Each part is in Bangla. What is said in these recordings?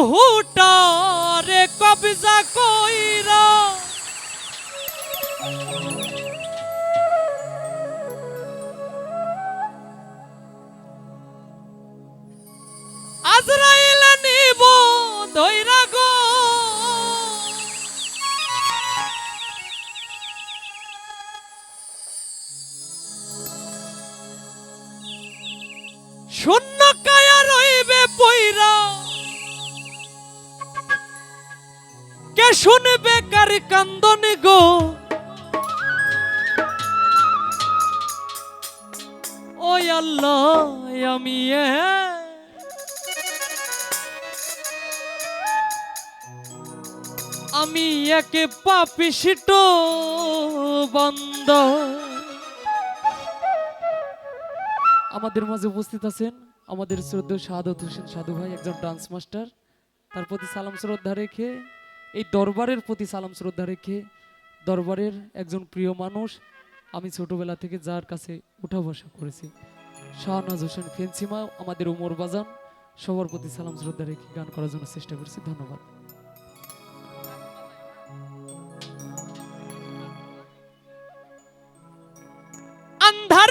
রুহুটারে কবজা কইরা। আজরাইল নিব ধৈরা গো। শূন্য শুনবে কার কান্দন গো? ওই আল্লাহ, আমি আমি একে পাপিসিট বন্ধ আমাদের মাঝে উপস্থিত আছেন আমাদের শ্রদ্ধা শাহাদত হোসেন সাধু ভাই, একজন ডান্স মাস্টার। তার প্রতি সালাম শ্রদ্ধা রেখে এই দরবারের প্রতি সালাম, শ্রদ্ধা রেখে দরবারের একজন প্রিয় মানুষ আমি ছোটবেলা থেকে যার কাছে উঠা বসা করেছি। শাহনাজ হোসেন ফেন্সিমা, আমাদের উমর বাজান, সবার প্রতি সালাম, শ্রদ্ধা রেখে গান করার জন্য চেষ্টা করছি। ধন্যবাদ। আন্ধারপুরের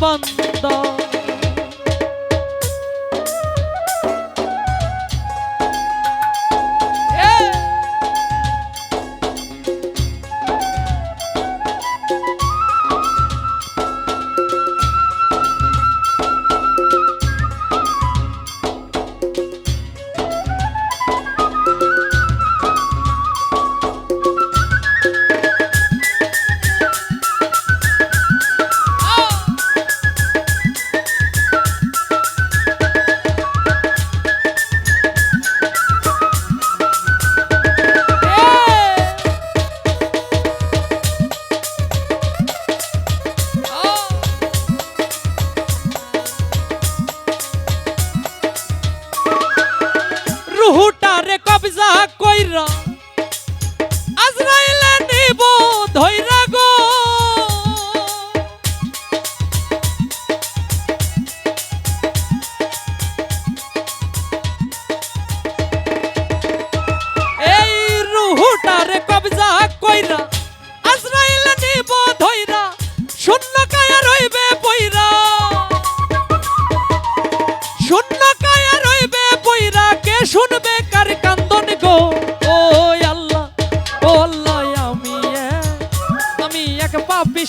one.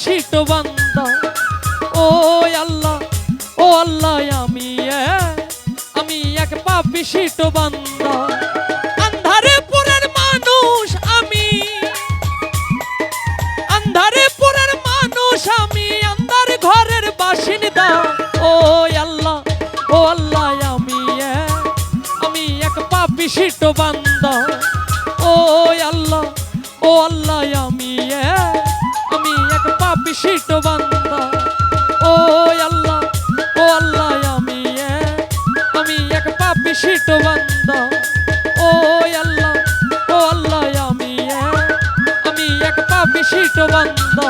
শিট বান্দা। ও আল্লাহ ও আল্লাহ, আমি আমি এক পাপি শিট বান্দা। আন্ধারে পুরের মানুষ আমি। আন্ধারে মানুষ আমি, আন্ধার ঘরের বাসিন্দা। ও আল্লাহ ও আল্লাহ, আমি আমি এক পাপি বান্দা। ও আল্লাহ ও আল্লাহ শিট বান্দা ও আল্লাহ ও আল্লাহ, আমি আমি এক পাপি শিট বান্দা ও আল্লাহ ও আল্লাহ, আমি আমি এক পাপি শিট বান্দা